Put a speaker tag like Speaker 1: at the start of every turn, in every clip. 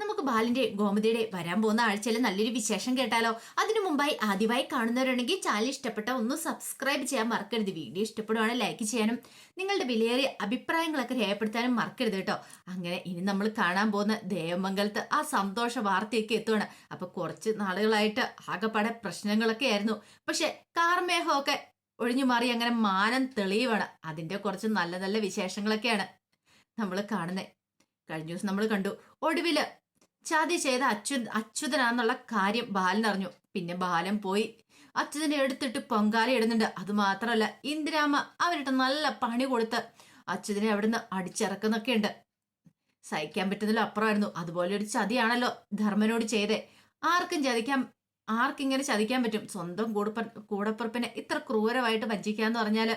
Speaker 1: നമുക്ക് ബാലിന്റെ ഗോമതിയുടെ വരാൻ പോകുന്ന ആഴ്ചയിൽ നല്ലൊരു വിശേഷം കേട്ടാലോ? അതിനു മുമ്പായി ആദ്യമായി കാണുന്നവരുണ്ടെങ്കിൽ ചാനൽ ഇഷ്ടപ്പെട്ട ഒന്ന് സബ്സ്ക്രൈബ് ചെയ്യാൻ മറക്കരുത്. വീഡിയോ ഇഷ്ടപ്പെടുവാണെങ്കിൽ ലൈക്ക് ചെയ്യാനും നിങ്ങളുടെ വിലയേറിയ അഭിപ്രായങ്ങളൊക്കെ രേഖപ്പെടുത്താനും മറക്കരുത് കേട്ടോ. അങ്ങനെ ഇനി നമ്മൾ കാണാൻ പോകുന്ന ദേവമംഗലത്ത് ആ സന്തോഷ വാർത്തയൊക്കെ എത്തുവാണ്. അപ്പൊ കുറച്ച് നാളുകളായിട്ട് ആകെപ്പാടെ പ്രശ്നങ്ങളൊക്കെ ആയിരുന്നു. പക്ഷെ കാർമേഹമൊക്കെ ഒഴിഞ്ഞു മാറി അങ്ങനെ മാനം തെളിയുവാണ്. അതിന്റെ കുറച്ച് നല്ല നല്ല വിശേഷങ്ങളൊക്കെയാണ് നമ്മൾ കാണുന്നത് കഴിഞ്ഞ ദിവസം നമ്മൾ കണ്ടു. ഒടുവിൽ ചതി ചെയ്ത അച്യു അച്യുതനാന്നുള്ള കാര്യം ബാലൻ അറിഞ്ഞു. പിന്നെ ബാലൻ പോയി അച്യുതനെ എടുത്തിട്ട് പൊങ്കാല ഇടുന്നുണ്ട്. അത് മാത്രമല്ല ഇന്ദിരാമ്മ അവരിട്ട് നല്ല പണി കൊടുത്ത് അച്യുതനെ അവിടുന്ന് അടിച്ചിറക്കുന്നൊക്കെ ഉണ്ട്. സഹിക്കാൻ പറ്റുന്നതിലും അപ്പുറമായിരുന്നു. അതുപോലെ ഒരു ചതിയാണല്ലോ ധർമ്മനോട് ചെയ്തേ. ആർക്കും ചതിക്കാൻ ആർക്കിങ്ങനെ ചതിക്കാൻ പറ്റും? സ്വന്തം കൂടപ്പ കൂടപ്പുറപ്പിനെ ഇത്ര ക്രൂരമായിട്ട് വഞ്ചിക്കാന്ന് പറഞ്ഞാൽ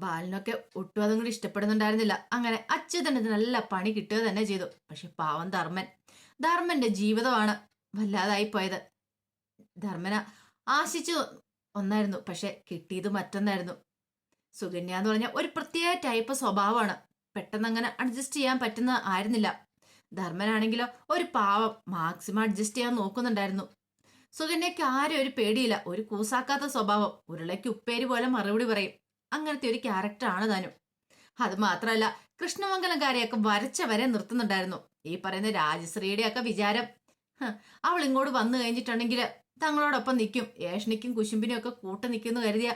Speaker 1: ബാലനൊക്കെ ഒട്ടും അതും കൂടി ഇഷ്ടപ്പെടുന്നുണ്ടായിരുന്നില്ല. അങ്ങനെ അച്യുതന് നല്ല പണി കിട്ടുക തന്നെ ചെയ്തു. പക്ഷെ പാവം ധർമ്മൻ. ധർമ്മന്റെ ജീവിതമാണ് വല്ലാതായി പോയത്. ധർമ്മന ആശിച്ചു ഒന്നായിരുന്നു. പക്ഷെ കിട്ടിയത് മറ്റൊന്നായിരുന്നു. സുകന്യ എന്ന് പറഞ്ഞ ഒരു പ്രത്യേക ടൈപ്പ് സ്വഭാവമാണ്. പെട്ടെന്ന് അങ്ങനെ അഡ്ജസ്റ്റ് ചെയ്യാൻ പറ്റുന്ന ആയിരുന്നില്ല. ധർമ്മനാണെങ്കിലോ ഒരു പാവം മാക്സിമം അഡ്ജസ്റ്റ് ചെയ്യാൻ നോക്കുന്നുണ്ടായിരുന്നു. സുകന്യക്ക് ആരും ഒരു പേടിയില്ല. ഒരു കൂസാക്കാത്ത സ്വഭാവം. ഉരുളയ്ക്ക് ഉപ്പേരി പോലെ മറുപടി പറയും. അങ്ങനത്തെ ഒരു ക്യാരക്ടറാണ് താനും അത് മാത്രമല്ല കൃഷ്ണമംഗലംകാരെയൊക്കെ വരച്ച വരെ നിർത്തുന്നുണ്ടായിരുന്നു. ഈ പറയുന്ന രാജശ്രീയുടെ ഒക്കെ വിചാരം അവൾ ഇങ്ങോട്ട് വന്നു കഴിഞ്ഞിട്ടുണ്ടെങ്കിൽ തങ്ങളോടൊപ്പം നിൽക്കും ഏഷണിക്കും കുശുമ്പിനും ഒക്കെ കൂട്ടു നിൽക്കുമെന്ന് കരുതിയ.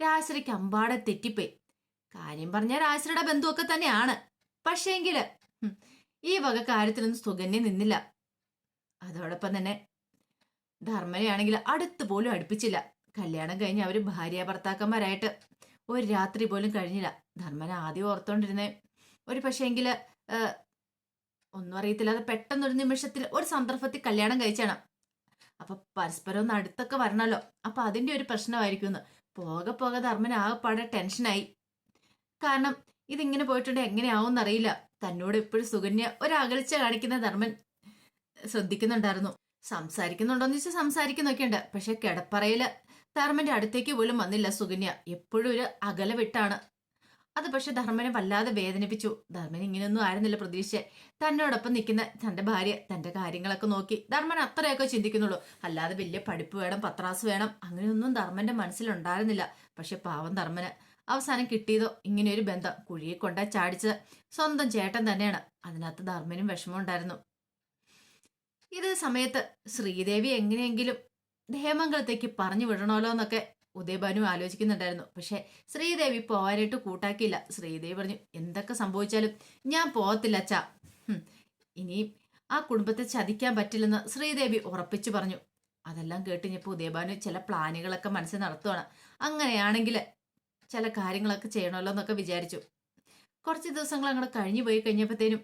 Speaker 1: രാജശ്രീക്ക് അമ്പാടെ തെറ്റിപ്പോയി. കാര്യം പറഞ്ഞ രാജശ്രീയുടെ ബന്ധുവൊക്കെ തന്നെയാണ്. പക്ഷേങ്കിൽ ഈ വക കാര്യത്തിലൊന്നും സുഗന്യ നിന്നില്ല. അതോടൊപ്പം തന്നെ ധർമ്മനെയാണെങ്കിൽ അടുത്ത് പോലും അടുപ്പിച്ചില്ല. കല്യാണം കഴിഞ്ഞ് അവർ ഭാര്യ ഭർത്താക്കന്മാരായിട്ട്. ഒരു രാത്രി പോലും കഴിഞ്ഞില്ല. ധർമ്മന ആദ്യം ഓർത്തോണ്ടിരുന്നേ. ഒരു പക്ഷേ എങ്കിൽ ഒന്നും അറിയത്തില്ല അത് പെട്ടെന്നൊരു നിമിഷത്തിൽ ഒരു സന്ദർഭത്തിൽ കല്യാണം കഴിച്ചാണ്. അപ്പൊ പരസ്പരം ഒന്ന് അടുത്തൊക്കെ വരണല്ലോ. അപ്പൊ അതിന്റെ ഒരു പ്രശ്നമായിരിക്കും പോകെ പോകെ ധർമ്മന ആകെപ്പാടെ ടെൻഷനായി. കാരണം ഇതിങ്ങനെ പോയിട്ടുണ്ട് എങ്ങനെയാവും എന്നറിയില്ല തന്നോട് എപ്പോഴും സുകന്യ ഒരു അകൽച്ച കാണിക്കുന്ന ധർമ്മൻ ശ്രദ്ധിക്കുന്നുണ്ടായിരുന്നു. സംസാരിക്കുന്നുണ്ടോന്ന് വെച്ചാൽ സംസാരിക്കുന്നൊക്കെയുണ്ട്. പക്ഷെ കിടപ്പറയിൽ ധർമ്മന്റെ അടുത്തേക്ക് പോലും വന്നില്ല സുകന്യ. എപ്പോഴും ഒരു അകല വിട്ടാണ്. അത് പക്ഷെ ധർമ്മനെ വല്ലാതെ വേദനിപ്പിച്ചു. ധർമ്മൻ ഇങ്ങനെയൊന്നും ആയിരുന്നില്ല പ്രതീക്ഷ തന്നോടൊപ്പം നിൽക്കുന്ന തന്റെ ഭാര്യ തന്റെ കാര്യങ്ങളൊക്കെ നോക്കി ധർമ്മൻ അത്രയൊക്കെ ചിന്തിക്കുന്നുള്ളൂ. അല്ലാതെ വലിയ പഠിപ്പ് വേണം പത്രാസ് വേണം അങ്ങനെയൊന്നും ധർമ്മന്റെ മനസ്സിലുണ്ടായിരുന്നില്ല. പക്ഷെ പാവം ധർമ്മന് അവസാനം കിട്ടിയതോ ഇങ്ങനെയൊരു ബന്ധം കുഴിയെ കൊണ്ട ചാടിച്ചത്. സ്വന്തം ചേട്ടൻ തന്നെയാണ്. അതിനകത്ത് ധർമ്മനും വിഷമമുണ്ടായിരുന്നു ഇത് സമയത്ത് ശ്രീദേവി എങ്ങനെയെങ്കിലും ദേമംഗലത്തേക്ക് പറഞ്ഞു വിടണമല്ലോ എന്നൊക്കെ ഉദയഭാനു ആലോചിക്കുന്നുണ്ടായിരുന്നു. പക്ഷെ ശ്രീദേവി പോവാനായിട്ട് കൂട്ടാക്കിയില്ല. ശ്രീദേവി പറഞ്ഞു എന്തൊക്കെ സംഭവിച്ചാലും ഞാൻ പോകത്തില്ല അച്ഛാ. ഇനിയും ഇനി ആ കുടുംബത്തെ ചതിക്കാൻ പറ്റില്ലെന്ന് ശ്രീദേവി ഉറപ്പിച്ചു പറഞ്ഞു. അതെല്ലാം കേട്ടിഞ്ഞപ്പോൾ ഉദയഭാനു ചില പ്ലാനുകളൊക്കെ മനസ്സിൽ നടത്തുവാണ്. അങ്ങനെയാണെങ്കിൽ ചില കാര്യങ്ങളൊക്കെ ചെയ്യണമല്ലോ എന്നൊക്കെ വിചാരിച്ചു. കുറച്ച് ദിവസങ്ങൾ അങ്ങോട്ട് കഴിഞ്ഞു പോയി കഴിഞ്ഞപ്പോഴത്തേനും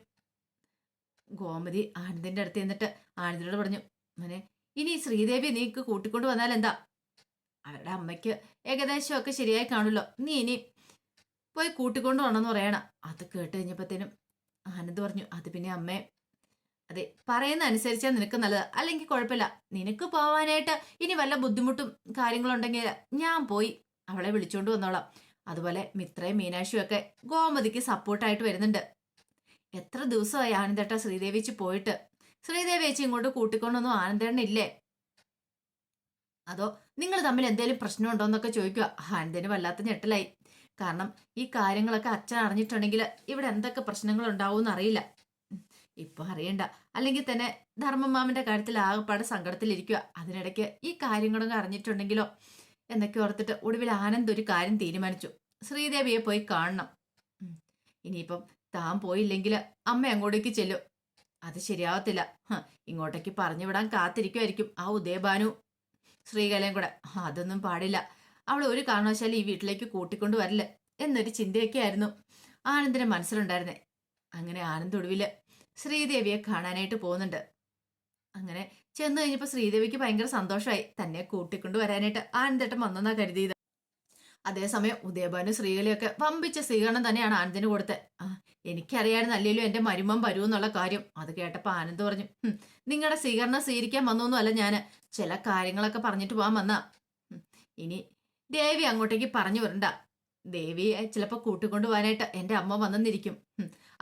Speaker 1: ഗോമതി ആനന്ദിന്റെ അടുത്ത് നിന്നിട്ട് ആനന്ദിനോട് പറഞ്ഞു മോനെ ഇനി ശ്രീദേവി നീക്ക് കൂട്ടിക്കൊണ്ടു വന്നാൽ എന്താ? അവരുടെ അമ്മയ്ക്ക് ഏകദേശം ഒക്കെ ശരിയായി കാണുമല്ലോ നീ ഇനി പോയി കൂട്ടിക്കൊണ്ടു വരണമെന്ന് പറയണം. അത് കേട്ട് കഴിഞ്ഞപ്പോഴത്തേനും ആനന്ദ് പറഞ്ഞു അത് പിന്നെ അമ്മേ അതെ പറയുന്ന അനുസരിച്ചാ നിനക്ക് നല്ലത്. അല്ലെങ്കിൽ കുഴപ്പമില്ല. നിനക്ക് പോവാനായിട്ട് ഇനി വല്ല ബുദ്ധിമുട്ടും കാര്യങ്ങളുണ്ടെങ്കിൽ ഞാൻ പോയി അവളെ വിളിച്ചോണ്ട് വന്നോളാം. അതുപോലെ മിത്രയും മീനാക്ഷിയും ഒക്കെ ഗോമതിക്ക് സപ്പോർട്ടായിട്ട് വരുന്നുണ്ട്. എത്ര ദിവസമായി ആനന്ദേട്ട ശ്രീദേവിച്ച് പോയിട്ട്? ശ്രീദേവി ചേച്ചി ഇങ്ങോട്ട് കൂട്ടിക്കൊണ്ടൊന്നും ആനന്ദേണ്ണ ഇല്ലേ അതോ നിങ്ങൾ തമ്മിൽ എന്തെങ്കിലും പ്രശ്നമുണ്ടോ എന്നൊക്കെ ചോദിക്കുക. ആനന്ദിന് വല്ലാത്ത ഞെട്ടലായി. കാരണം ഈ കാര്യങ്ങളൊക്കെ അച്ഛൻ അറിഞ്ഞിട്ടുണ്ടെങ്കിൽ ഇവിടെ എന്തൊക്കെ പ്രശ്നങ്ങൾ ഉണ്ടാവും അറിയില്ല ഇപ്പൊ അറിയണ്ട. അല്ലെങ്കിൽ തന്നെ ധർമ്മമാമന്റെ കാര്യത്തിൽ ആകെപ്പാടെ സങ്കടത്തിലിരിക്കുക. അതിനിടയ്ക്ക് ഈ കാര്യങ്ങളൊക്കെ അറിഞ്ഞിട്ടുണ്ടെങ്കിലോ എന്നൊക്കെ ഓർത്തിട്ട് ഒടുവിൽ ആനന്ദ് ഒരു കാര്യം തീരുമാനിച്ചു. ശ്രീദേവിയെ പോയി കാണണം. ഇനിയിപ്പം താൻ പോയില്ലെങ്കിൽ അമ്മ അങ്ങോട്ടേക്ക് ചെല്ലും. അത് ശരിയാവത്തില്ല. ഇങ്ങോട്ടേക്ക് പറഞ്ഞു വിടാൻ കാത്തിരിക്കുമായിരിക്കും ആ ഉദയഭാനു ശ്രീകലയും കൂടെ. അതൊന്നും പാടില്ല. അവൾ ഒരു കാരണവശാലും ഈ വീട്ടിലേക്ക് കൂട്ടിക്കൊണ്ടു വരില്ല. എന്നൊരു ചിന്തയൊക്കെ ആയിരുന്നു ആനന്ദിന്റെ മനസ്സിലുണ്ടായിരുന്നേ. അങ്ങനെ ആനന്ദ് ഒടുവിൽ ശ്രീദേവിയെ കാണാനായിട്ട് പോകുന്നുണ്ട്. അങ്ങനെ ചെന്ന് കഴിഞ്ഞപ്പോൾ ശ്രീദേവിക്ക് ഭയങ്കര സന്തോഷമായി. തന്നെ കൂട്ടിക്കൊണ്ടു വരാനായിട്ട് ആനന്ദേട്ടൻ വന്നെന്നാ കരുതിയത്. അതേസമയം ഉദയഭാനു ശ്രീകലയൊക്കെ വമ്പിച്ച സ്വീകരണം തന്നെയാണ് ആനന്ദിന് കൊടുത്തത്. എനിക്കറിയായിരുന്നു അല്ലെങ്കിലും എന്റെ മരുമം എന്നുള്ള കാര്യം. അത് കേട്ടപ്പോ ആനന്ദ് പറഞ്ഞു നിങ്ങളുടെ സ്വീകരണം സ്വീകരിക്കാൻ വന്നൊന്നും അല്ല ഞാൻ. ചില കാര്യങ്ങളൊക്കെ പറഞ്ഞിട്ട് പോകാൻ വന്ന. ഇനി ദേവി അങ്ങോട്ടേക്ക് പറഞ്ഞു വരണ്ട. ദേവിയെ ചിലപ്പോ കൂട്ടിക്കൊണ്ടു പോകാനായിട്ട് എന്റെ അമ്മ വന്നെന്നിരിക്കും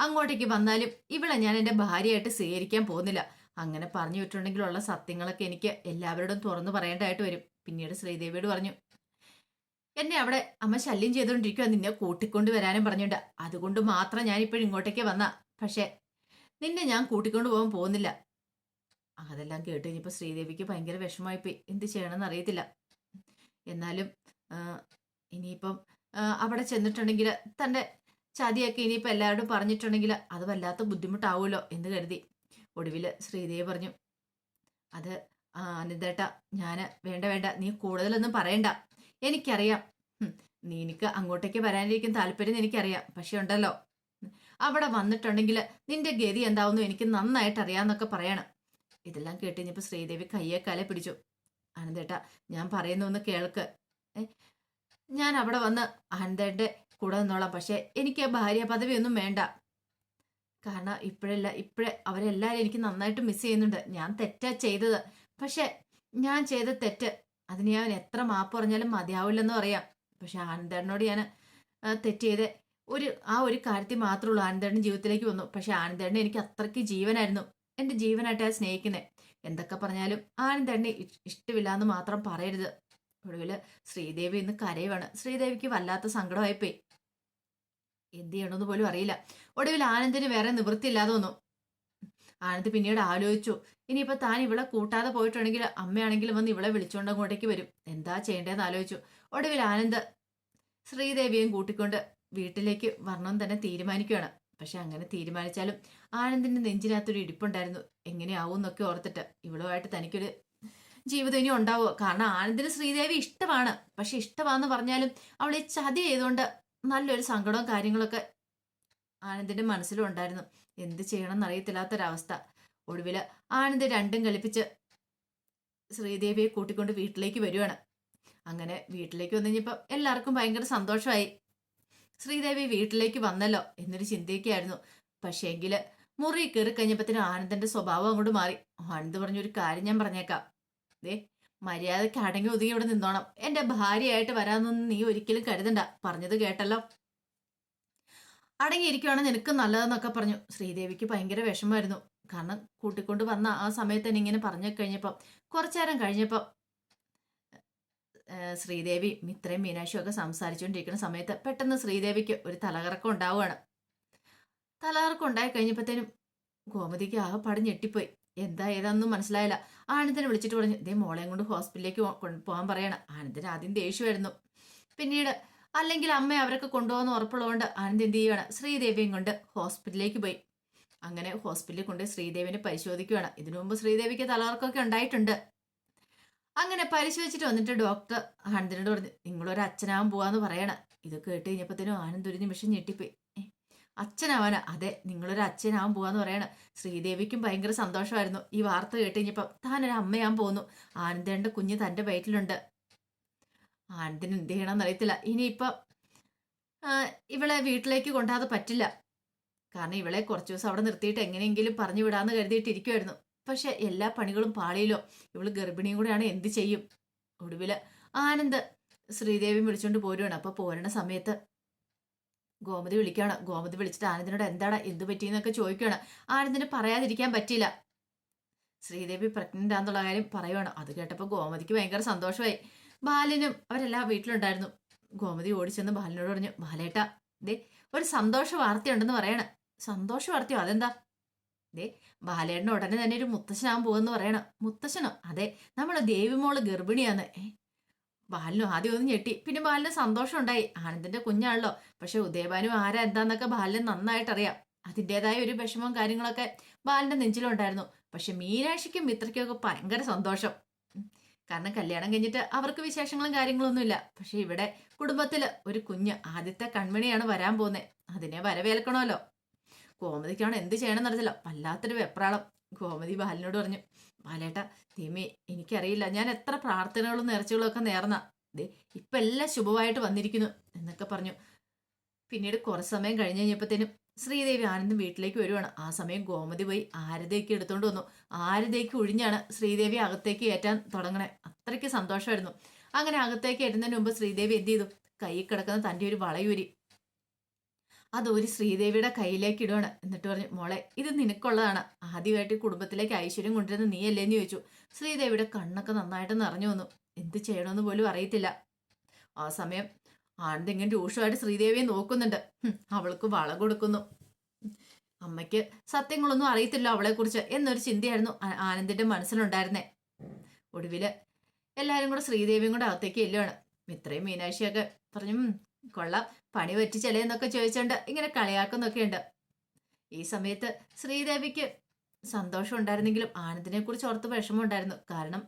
Speaker 1: അങ്ങോട്ടേക്ക് വന്നാലും ഇവളെ ഞാൻ എന്റെ ഭാര്യയായിട്ട് സ്വീകരിക്കാൻ പോകുന്നില്ല. അങ്ങനെ പറഞ്ഞു വിട്ടുണ്ടെങ്കിലുള്ള സത്യങ്ങളൊക്കെ എനിക്ക് എല്ലാവരോടും തുറന്നു പറയേണ്ടതായിട്ട് വരും. പിന്നീട് ശ്രീദേവിയോട് പറഞ്ഞു എന്നെ അവിടെ അമ്മ ശല്യം ചെയ്തുകൊണ്ടിരിക്കുക നിന്നെ കൂട്ടിക്കൊണ്ട് വരാനും പറഞ്ഞുണ്ട് അതുകൊണ്ട് മാത്രം ഞാൻ ഇപ്പോഴും ഇങ്ങോട്ടേക്ക് വന്ന. പക്ഷേ നിന്നെ ഞാൻ കൂട്ടിക്കൊണ്ട് പോകാൻ പോകുന്നില്ല. അതെല്ലാം കേട്ട് കഴിഞ്ഞപ്പോൾ ശ്രീദേവിക്ക് ഭയങ്കര വിഷമമായിപ്പോയി. എന്ത് ചെയ്യണമെന്ന് അറിയത്തില്ല. എന്നാലും ഇനിയിപ്പം അവിടെ ചെന്നിട്ടുണ്ടെങ്കിൽ തന്റെ ചതിയൊക്കെ ഇനിയിപ്പോൾ എല്ലാവരോടും പറഞ്ഞിട്ടുണ്ടെങ്കിൽ അത് വല്ലാത്ത ബുദ്ധിമുട്ടാവുമല്ലോ എന്ന് കരുതി. ഒടുവിൽ ശ്രീദേവി പറഞ്ഞു അത് അനന്തേട്ട ഞാൻ വേണ്ട വേണ്ട നീ കൂടുതലൊന്നും പറയണ്ട. എനിക്കറിയാം. നീ എനിക്ക് അങ്ങോട്ടേക്ക് വരാനിരിക്കും താല്പര്യം എനിക്കറിയാം. പക്ഷെ ഉണ്ടല്ലോ. അവിടെ വന്നിട്ടുണ്ടെങ്കിൽ നിന്റെ ഗതി എന്താവുന്നു എനിക്ക് നന്നായിട്ട് അറിയാമെന്നൊക്കെ പറയണം. ഇതെല്ലാം കേട്ട് കഴിഞ്ഞപ്പോൾ ശ്രീദേവി കയ്യെ കാലെ പിടിച്ചു. ആനന്ദേട്ട ഞാൻ പറയുന്ന ഒന്ന് കേൾക്ക്. ഞാൻ അവിടെ വന്ന് ആനന്ദേട്ടന്റെ കൂടെ നിന്നോളാം. പക്ഷേ എനിക്ക് ഭാര്യ പദവിയൊന്നും വേണ്ട. കാരണം ഇപ്പോഴല്ല ഇപ്പോഴേ അവരെല്ലാവരും എനിക്ക് നന്നായിട്ട് മിസ് ചെയ്യുന്നുണ്ട്. ഞാൻ തെറ്റാ ചെയ്തത്. പക്ഷെ ഞാൻ ചെയ്ത തെറ്റ് അതിന് ഞാൻ എത്ര മാപ്പ് പറഞ്ഞാലും മതിയാവില്ലെന്ന് പറയാം. പക്ഷെ ആനന്ദേട്ടനോട് ഞാൻ ആ, തെറ്റ് ചെയ്ത് ഒരു ആ ഒരു കാര്യത്തിൽ മാത്രമേ ഉള്ളൂ ആനന്ദേട്ടൻ ജീവിതത്തിലേക്ക് വന്നു. പക്ഷെ ആനന്ദേടനെ എനിക്ക് അത്രയ്ക്ക് ജീവനായിരുന്നു. എന്റെ ജീവനായിട്ട് സ്നേഹിക്കുന്നത് എന്തൊക്കെ പറഞ്ഞാലും ആനന്ദേട്ടനെ ഇഷ്ടമില്ല എന്ന് മാത്രം പറയരുത്. ഒടുവിൽ ശ്രീദേവി ഇന്ന് കരയുവാണ്. ശ്രീദേവിക്ക് വല്ലാത്ത സങ്കടമായിപ്പോയി. എന്ത് ചെയ്യണമെന്ന് പോലും അറിയില്ല. ഒടുവിൽ ആനന്ദിന് വേറെ നിവൃത്തിയില്ലാതെ വന്നു. ആനന്ദ് പിന്നീട് ആലോചിച്ചു. ഇനിയിപ്പോൾ താൻ ഇവളെ കൂട്ടാതെ പോയിട്ടുണ്ടെങ്കിൽ അമ്മയാണെങ്കിലും വന്ന് ഇവളെ വിളിച്ചുകൊണ്ട് അങ്ങോട്ടേക്ക് വരും. എന്താ ചെയ്യേണ്ടതെന്ന് ആലോചിച്ചു. ഒടുവിൽ ആനന്ദ് ശ്രീദേവിയെയും കൂട്ടിക്കൊണ്ട് വീട്ടിലേക്ക് വരണമെന്ന് തന്നെ തീരുമാനിക്കുകയാണ്. പക്ഷെ അങ്ങനെ തീരുമാനിച്ചാലും ആനന്ദിന്റെ നെഞ്ചിനകത്തൊരു ഇടിപ്പുണ്ടായിരുന്നു. എങ്ങനെയാവും എന്നൊക്കെ ഓർത്തിട്ട് ഇവളുമായിട്ട് തനിക്കൊരു ജീവിതം ഇനി ഉണ്ടാവുമോ കാരണം ആനന്ദിന് ശ്രീദേവി ഇഷ്ടമാണ്. പക്ഷെ ഇഷ്ടമാണെന്ന് പറഞ്ഞാലും അവൾ ഈ ചതി ചെയ്തുകൊണ്ട് നല്ലൊരു സങ്കടവും കാര്യങ്ങളൊക്കെ ആനന്ദിന്റെ മനസ്സിലും ഉണ്ടായിരുന്നു. എന്ത് ചെയ്യണം എന്നറിയത്തില്ലാത്തൊരവസ്ഥ ഒടുവിൽ ആനന്ദ് രണ്ടും കളിപ്പിച്ച് ശ്രീദേവിയെ കൂട്ടിക്കൊണ്ട് വീട്ടിലേക്ക് വരുവാണ്. അങ്ങനെ വീട്ടിലേക്ക് വന്നു കഴിഞ്ഞപ്പോൾ എല്ലാവർക്കും ഭയങ്കര സന്തോഷമായി. ശ്രീദേവി വീട്ടിലേക്ക് വന്നല്ലോ എന്നൊരു ചിന്തയൊക്കെയായിരുന്നു. പക്ഷേങ്കിൽ മുറി കയറി കഴിഞ്ഞപ്പത്തിന് ആനന്ദന്റെ സ്വഭാവം അങ്ങോട്ട് മാറി. ആനന്ദ് പറഞ്ഞൊരു കാര്യം ഞാൻ പറഞ്ഞേക്കാം. ദേ മര്യാദയ്ക്ക് അടങ്ങി ഒതുങ്ങി ഇവിടെ നിന്നോണം. എന്റെ ഭാര്യയായിട്ട് വരാമെന്നൊന്നും നീ ഒരിക്കലും കരുതണ്ട. പറഞ്ഞത് കേട്ടല്ലോ. അടങ്ങിയിരിക്കുവാണ് നിനക്ക് നല്ലതെന്നൊക്കെ പറഞ്ഞു. ശ്രീദേവിക്ക് ഭയങ്കര വിഷമമായിരുന്നു. കാരണം കൂട്ടിക്കൊണ്ട് വന്ന ആ സമയത്ത് തന്നെ ഇങ്ങനെ പറഞ്ഞു കഴിഞ്ഞപ്പോൾ കുറച്ചു നേരം ശ്രീദേവി മിത്രയും മീനാക്ഷിയും ഒക്കെ സംസാരിച്ചുകൊണ്ടിരിക്കുന്ന സമയത്ത് പെട്ടെന്ന് ശ്രീദേവിക്ക് ഒരു തലകറക്കം ഉണ്ടാവുകയാണ്. തലകറക്കം ഉണ്ടായി കഴിഞ്ഞപ്പോഴത്തേനും ഗോമതിക്ക് ആകെ പടി ഞെട്ടിപ്പോയി. എന്താ ഏതാണെന്നും മനസ്സിലായില്ല. ആനന്ദനെ വിളിച്ചിട്ട് പറഞ്ഞു ഇതേ മോളെയും കൊണ്ട് ഹോസ്പിറ്റലിലേക്ക് പോകാൻ പറയണം. ആനന്ദിന് ആദ്യം ദേഷ്യമായിരുന്നു. പിന്നീട് അല്ലെങ്കിൽ അമ്മ അവരൊക്കെ കൊണ്ടുപോകുന്ന ഉറപ്പുള്ളതുകൊണ്ട് ആനന്ദ് എന്ത് ചെയ്യുകയാണ് ശ്രീദേവിയും കൊണ്ട് ഹോസ്പിറ്റലിലേക്ക് പോയി. അങ്ങനെ ഹോസ്പിറ്റലിൽ കൊണ്ട് ശ്രീദേവിനെ പരിശോധിക്കുകയാണ് ഇതിനു മുമ്പ് ശ്രീദേവിക്ക് തലവർക്കൊക്കെ ഉണ്ടായിട്ടുണ്ട്. അങ്ങനെ പരിശോധിച്ചിട്ട് വന്നിട്ട് ഡോക്ടർ ആനന്ദിനോട് പറഞ്ഞു നിങ്ങളൊരു അച്ഛനാവാൻ പോവാന്ന് പറയണം. ഇത് കേട്ട് കഴിഞ്ഞപ്പോഴത്തേനും ആനന്ദ് ഒരു നിമിഷം ഞെട്ടിപ്പോയി. അച്ഛനാവാന? അതെ നിങ്ങളൊരു അച്ഛനാവാൻ പോവാന്ന് പറയണം. ശ്രീദേവിക്കും ഭയങ്കര സന്തോഷമായിരുന്നു. ഈ വാർത്ത കേട്ട് കഴിഞ്ഞപ്പം താനൊരു അമ്മയാൻ പോകുന്നു ആനന്ദേണ്ട കുഞ്ഞ് തന്റെ വയറ്റിലുണ്ട്. ആനന്ദിന് എന്ത് ചെയ്യണമെന്ന് അറിയത്തില്ല ഇനിയിപ്പം ഇവളെ വീട്ടിലേക്ക് കൊണ്ടാതെ പറ്റില്ല. കാരണം ഇവളെ കുറച്ച് ദിവസം അവിടെ നിർത്തിയിട്ട് എങ്ങനെയെങ്കിലും പറഞ്ഞു വിടാന്ന് കരുതിയിട്ടിരിക്കുമായിരുന്നു പക്ഷെ എല്ലാ പണികളും പാളിയിലോ. ഇവൾ ഗർഭിണിയും കൂടെയാണ് എന്ത് ചെയ്യും? ഒടുവിൽ ആനന്ദ് ശ്രീദേവി വിളിച്ചോണ്ട് പോരുവാണ്. അപ്പൊ പോരണ സമയത്ത് ഗോമതി വിളിക്കുകയാണ്. ഗോമതി വിളിച്ചിട്ട് ആനന്ദിനോട് എന്താണ് എന്ത് പറ്റിയെന്നൊക്കെ ചോദിക്കുകയാണ്. ആനന്ദിന് പറയാതിരിക്കാൻ പറ്റിയില്ല. ശ്രീദേവി പ്രഗ്നന്റ് ആണെന്നുള്ള കാര്യം പറയുവാണ്. അത് കേട്ടപ്പോൾ ഗോമതിക്ക് ഭയങ്കര സന്തോഷമായി. ബാലനും അവരെല്ലാം വീട്ടിലുണ്ടായിരുന്നു. ഗോമതി ഓടിച്ചെന്ന് ബാലനോട് പറഞ്ഞു ബാലേട്ട ദേ ഒരു സന്തോഷ വാർത്തയുണ്ടെന്ന് പറയണം. സന്തോഷ വാർത്തയോ? അതെന്താ? ദേ ബാലേട്ടന് ഉടനെ തന്നെ ഒരു മുത്തശ്ശനാകാൻ പോകുമെന്ന് പറയണം. മുത്തശ്ശനോ? അതെ നമ്മളെ ദേവിമോൾ ഗർഭിണിയാന്ന്. ബാലിനും ആദ്യം ഒന്ന് ഞെട്ടി. പിന്നെ ബാലിന് സന്തോഷം ഉണ്ടായി ആനന്ദിന്റെ കുഞ്ഞാണല്ലോ. പക്ഷെ ഉദയബാനും ആരാ എന്താന്നൊക്കെ ബാലിന് നന്നായിട്ടറിയാം. അതിന്റെതായ ഒരു വിഷമവും കാര്യങ്ങളൊക്കെ ബാലിന്റെ നെഞ്ചിലുണ്ടായിരുന്നു. പക്ഷെ മീനാക്ഷിക്കും മിത്രയ്ക്കും ഒക്കെ ഭയങ്കര സന്തോഷം. കാരണം കല്യാണം കഴിഞ്ഞിട്ട് അവർക്ക് വിശേഷങ്ങളും കാര്യങ്ങളൊന്നുമില്ല. പക്ഷെ ഇവിടെ കുടുംബത്തിൽ ഒരു കുഞ്ഞ് ആദ്യത്തെ കൺമണിയാണ് വരാൻ പോകുന്നത് അതിനെ വരവേൽക്കണമല്ലോ. ഗോമതിക്കാണ് എന്ത് ചെയ്യണം അറിയില്ല വല്ലാത്തൊരു വെപ്രാളം. ഗോമതി ബാലിനോട് പറഞ്ഞു ബാലേട്ട തീമി എനിക്കറിയില്ല. ഞാൻ എത്ര പ്രാർത്ഥനകളും നേർച്ചകളും ഒക്കെ നേർന്ന. ദേ ഇപ്പം എല്ലാം ശുഭമായിട്ട് വന്നിരിക്കുന്നു എന്നൊക്കെ പറഞ്ഞു. പിന്നീട് കുറച്ച് സമയം കഴിഞ്ഞ് കഴിഞ്ഞപ്പോഴത്തേനും ശ്രീദേവി ആനന്ദം വീട്ടിലേക്ക് വരുവാണ്. ആ സമയം ഗോമതി പോയി ആരതയ്ക്ക് എടുത്തോണ്ട് വന്നു. ആരതയ്ക്ക് ഒഴിഞ്ഞാണ് ശ്രീദേവി അകത്തേക്ക് ഏറ്റാൻ തുടങ്ങണേ. അത്രയ്ക്ക് സന്തോഷമായിരുന്നു. അങ്ങനെ അകത്തേക്ക് ഏറ്റുന്നതിന് മുമ്പ് ശ്രീദേവി എന്ത് ചെയ്തു? കൈ കിടക്കുന്ന തന്റെ ഒരു വളയൂരി അത് ഒരു ശ്രീദേവിയുടെ കയ്യിലേക്ക് ഇടുവാണ്. എന്നിട്ട് പറഞ്ഞു മോളെ ഇത് നിനക്കുള്ളതാണ്. ആദ്യമായിട്ട് കുടുംബത്തിലേക്ക് ഐശ്വര്യം കൊണ്ടുവരുന്ന നീയല്ലേ? എന്ന് ചോദിച്ചു. ശ്രീദേവിയുടെ കണ്ണൊക്കെ നന്നായിട്ട് നിറഞ്ഞു വന്നു. എന്ത് ചെയ്യണമെന്ന് പോലും അറിയത്തില്ല. ആ സമയം ആനന്ദ് ഇങ്ങനെ രൂക്ഷമായിട്ട് ശ്രീദേവിയെ നോക്കുന്നുണ്ട്. അവൾക്ക് വള കൊടുക്കുന്നു. അമ്മയ്ക്ക് സത്യങ്ങളൊന്നും അറിയത്തില്ല അവളെക്കുറിച്ച് എന്നൊരു ചിന്തയായിരുന്നു ആനന്ദിന്റെ മനസ്സിലുണ്ടായിരുന്നേ. ഒടുവിൽ എല്ലാരും കൂടെ ശ്രീദേവിയും കൂടെ അകത്തേക്ക് ചെല്ലുവാണ്. ഇത്രയും മീനാക്ഷിയൊക്കെ പറഞ്ഞു "ഉം, കൊള്ളാം പണി പറ്റിച്ചല്ലേ എന്നൊക്കെ ചോദിച്ചോണ്ട് ഇങ്ങനെ കളിയാക്കുന്നൊക്കെ ഉണ്ട്. ഈ സമയത്ത് ശ്രീദേവിക്ക് സന്തോഷം ഉണ്ടായിരുന്നെങ്കിലും ആനന്ദിനെ കുറിച്ച് ഓർത്ത് വിഷമമുണ്ടായിരുന്നു. കാരണം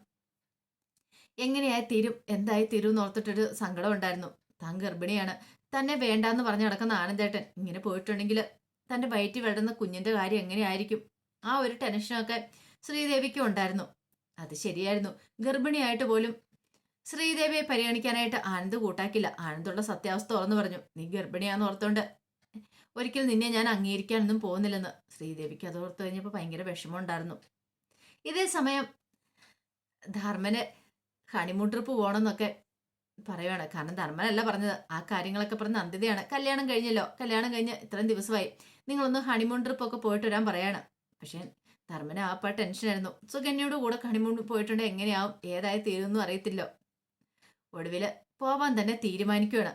Speaker 1: എങ്ങനെയായി തീരും എന്തായി തീരും എന്നോർത്തിട്ടൊരു സങ്കടം ഉണ്ടായിരുന്നു. താൻ ഗർഭിണിയാണ്. തന്നെ വേണ്ടാന്ന് പറഞ്ഞു നടക്കുന്ന ആനന്ദേട്ടൻ ഇങ്ങനെ പോയിട്ടുണ്ടെങ്കിൽ തന്റെ വയറ്റിൽ വിടുന്ന കുഞ്ഞിന്റെ കാര്യം എങ്ങനെയായിരിക്കും? ആ ഒരു ടെൻഷനൊക്കെ ശ്രീദേവിക്കും ഉണ്ടായിരുന്നു. അത് ശരിയായിരുന്നു. ഗർഭിണിയായിട്ട് പോലും ശ്രീദേവിയെ പരിഗണിക്കാനായിട്ട് ആനന്ദ് കൂട്ടാക്കില്ല. ആനന്ദുള്ള സത്യാവസ്ഥ തുറന്നു പറഞ്ഞു. നീ ഗർഭിണിയാന്ന് ഓർത്തോണ്ട് ഒരിക്കൽ നിന്നെ ഞാൻ അംഗീകരിക്കാനൊന്നും പോകുന്നില്ലെന്ന്. ശ്രീദേവിക്ക് അത് ഓർത്ത് കഴിഞ്ഞപ്പോൾ ഭയങ്കര വിഷമം ഉണ്ടായിരുന്നു. ഇതേ സമയം ധർമ്മന് ഹണിമൂൺ ട്രിപ്പ് പോകണമെന്നൊക്കെ പറയുവാണ്. കാരണം ധർമ്മനല്ല പറഞ്ഞത്. ആ കാര്യങ്ങളൊക്കെ പറഞ്ഞ അന്ത്യതയാണ് കല്യാണം കഴിഞ്ഞല്ലോ. കല്യാണം കഴിഞ്ഞ് ഇത്രയും ദിവസമായി. നിങ്ങളൊന്ന് ഹണിമൂൺ ട്രിപ്പ് ഒക്കെ പോയിട്ട് വരാൻ പറയാണ്. പക്ഷേ ധർമ്മന് ആ പാ ടെൻഷനായിരുന്നു സുകന്യയുടെ കൂടെ ഹണിമൂൺ പോയിട്ടുണ്ട്. എങ്ങനെയാവും? ഏതായി തീരുമെന്നും അറിയത്തില്ല. ഒടുവിൽ പോവാൻ തന്നെ തീരുമാനിക്കുകയാണ്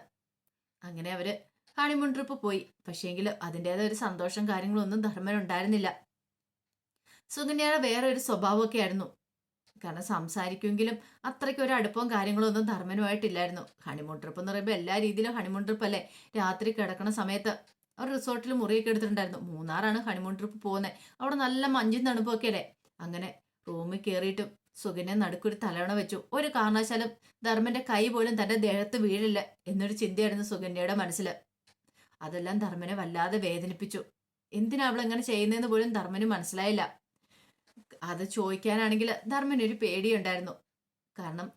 Speaker 1: അങ്ങനെ അവർ ഹണിമൂൺ ട്രിപ്പ് പോയി. പക്ഷേങ്കിൽ അതിന്റെതായ ഒരു സന്തോഷം കാര്യങ്ങളൊന്നും ധർമ്മൻ ഉണ്ടായിരുന്നില്ല. സുകന്യയുടെ വേറെ ഒരു സ്വഭാവമൊക്കെ ആയിരുന്നു. കാരണം സംസാരിക്കുമെങ്കിലും അത്രയ്ക്ക് ഒരു അടുപ്പവും കാര്യങ്ങളും ഒന്നും ധർമ്മനുമായിട്ടില്ലായിരുന്നു. ഹണിമൂൺ ട്രിപ്പ് എന്ന് പറയുമ്പോൾ എല്ലാ രീതിയിലും ഹണിമൂൺ ട്രിപ്പ് അല്ലേ? രാത്രി കിടക്കണ സമയത്ത് അവർ റിസോർട്ടിൽ മുറിയൊക്കെ എടുത്തിട്ടുണ്ടായിരുന്നു. മൂന്നാറാണ് ഹണിമൂൺ ട്രിപ്പ് പോകുന്നത് അവിടെ നല്ല മഞ്ഞും തണുപ്പൊക്കെ അല്ലേ? അങ്ങനെ റൂമിൽ കയറിയിട്ടും സുഖിനെ നടുക്കൊരു തലവണ വെച്ചു. ഒരു കാരണവശാലും ധർമ്മന്റെ കൈ പോലും തന്റെ ദേഹത്ത് വീഴില്ല എന്നൊരു ചിന്തയായിരുന്നു സുകന്യയുടെ മനസ്സിൽ അതെല്ലാം ധർമ്മനെ വല്ലാതെ വേദനിപ്പിച്ചു. എന്തിനാ അവൾ ചെയ്യുന്നതെന്ന് പോലും ധർമ്മന് മനസ്സിലായില്ല. അത് ചോദിക്കാനാണെങ്കിൽ ധർമ്മന് ഒരു പേടിയുണ്ടായിരുന്നു. കാരണം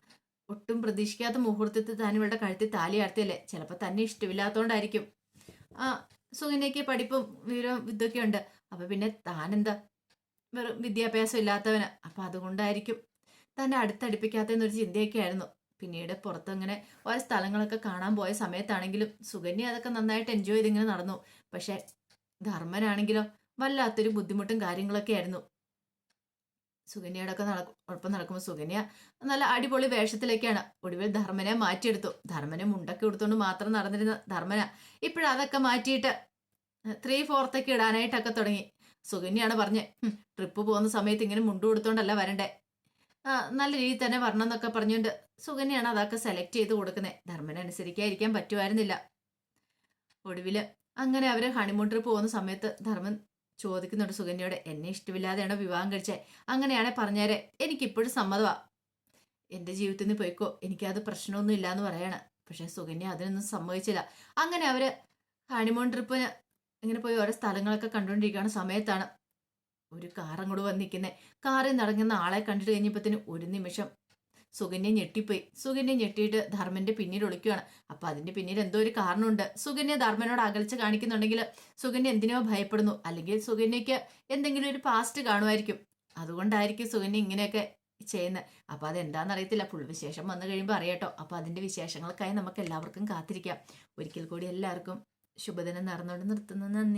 Speaker 1: ഒട്ടും പ്രതീക്ഷിക്കാത്ത മുഹൂർത്തത്തിൽ താൻ ഇവളുടെ കഴുത്തിൽ താലി ആർത്തിയല്ലേ? ചിലപ്പോൾ തന്നെ ഇഷ്ടമില്ലാത്തതുകൊണ്ടായിരിക്കും ആ സുകന്യയ്ക്ക് പഠിപ്പും വിവരവും ഇതൊക്കെ ഉണ്ട്. അപ്പൊ പിന്നെ താനെന്താ വെറും വിദ്യാഭ്യാസം ഇല്ലാത്തവന്. അപ്പൊ അതുകൊണ്ടായിരിക്കും തന്നെ അടുത്തടുപ്പിക്കാത്തെന്നൊരു ചിന്തയൊക്കെ ആയിരുന്നു പിന്നീട് പുറത്തങ്ങനെ ഓരോ സ്ഥലങ്ങളൊക്കെ കാണാൻ പോയ സമയത്താണെങ്കിലും സുകന്യ അതൊക്കെ നന്നായിട്ട് എൻജോയ് ചെയ്തിങ്ങനെ നടന്നു. പക്ഷെ ധർമ്മനാണെങ്കിലോ വല്ലാത്തൊരു ബുദ്ധിമുട്ടും കാര്യങ്ങളൊക്കെ ആയിരുന്നു. സുകന്യയുടെ നട ഒപ്പം നടക്കുമ്പോൾ സുകന്യ നല്ല അടിപൊളി വേഷത്തിലേക്കാണ് ഒടുവിൽ ധർമ്മനെ മാറ്റിയെടുത്തു. ധർമ്മനെ മുണ്ടൊക്കെ എടുത്തുകൊണ്ട് മാത്രം നടന്നിരുന്ന ധർമ്മന ഇപ്പോഴതൊക്കെ മാറ്റിയിട്ട് ത്രീ ഫോർത്തൊക്കെ ഇടാനായിട്ടൊക്കെ തുടങ്ങി. സുകന്യാണ് പറഞ്ഞ് ട്രിപ്പ് പോകുന്ന സമയത്ത് ഇങ്ങനെ മുണ്ടു കൊടുത്തോണ്ടല്ല വരണ്ടേ? നല്ല രീതിയിൽ തന്നെ വരണം എന്നൊക്കെ പറഞ്ഞുകൊണ്ട് സുകന്യാണ് അതൊക്കെ സെലക്ട് ചെയ്ത് കൊടുക്കുന്നത് ധർമ്മനെ അനുസരിക്കാതിരിക്കാൻ പറ്റുമായിരുന്നില്ല. ഒടുവിൽ അങ്ങനെ അവർ ഹണിമൂൺ ട്രിപ്പ് പോകുന്ന സമയത്ത് ധർമ്മൻ ചോദിക്കുന്നുണ്ട് സുകന്യയോട് എന്നെ ഇഷ്ടമില്ലാതെയാണോ വിവാഹം കഴിച്ചേ? അങ്ങനെയാണെ പറഞ്ഞേരെ എനിക്കിപ്പോഴും സമ്മതമാ എന്റെ ജീവിതത്തിൽ നിന്ന് പോയിക്കോ എനിക്കത് പ്രശ്നമൊന്നും ഇല്ല എന്ന് പറയാണ്. പക്ഷെ സുകന്യ അതിനൊന്നും സമ്മതിച്ചില്ല. അങ്ങനെ അവർ ഹണിമൂൺ ട്രിപ്പിന് ഇങ്ങനെ പോയി ഓരോ സ്ഥലങ്ങളൊക്കെ കണ്ടുകൊണ്ടിരിക്കുകയാണ് സമയത്താണ്. ഒരു കാർ അങ്ങോട്ട് വന്നിരിക്കുന്നത് കാറിൽ നടങ്ങുന്ന ആളെ കണ്ടിട്ട് കഴിഞ്ഞപ്പോഴത്തേന് ഒരു നിമിഷം സുകന്യ ഞെട്ടിപ്പോയി. സുകന്യ ഞെട്ടിയിട്ട് ധർമ്മന്റെ പിന്നിൽ ഒളിക്കുകയാണ്. അപ്പൊ അതിന്റെ പിന്നിൽ എന്തോ ഒരു കാരണമുണ്ട്. സുകന്യ ധർമ്മനോട് അകൽച്ച കാണിക്കുന്നുണ്ടെങ്കിൽ സുകന്യ എന്തിനോ ഭയപ്പെടുന്നു. അല്ലെങ്കിൽ സുകന്യക്ക് എന്തെങ്കിലും ഒരു പാസ്റ്റ് കാണുമായിരിക്കും. അതുകൊണ്ടായിരിക്കും സുകന്യ ഇങ്ങനെയൊക്കെ ചെയ്യുന്നത് അപ്പൊ അതെന്താണെന്ന് അറിയത്തില്ല വിശേഷം വന്നു കഴിയുമ്പോൾ അറിയാട്ടോ. അപ്പൊ അതിന്റെ വിശേഷങ്ങൾക്കായി നമുക്ക് എല്ലാവർക്കും കാത്തിരിക്കാം. ഒരിക്കൽ കൂടി എല്ലാവർക്കും ശുഭദിനം നടന്നുകൊണ്ട് നിർത്തുന്നു. നന്ദി.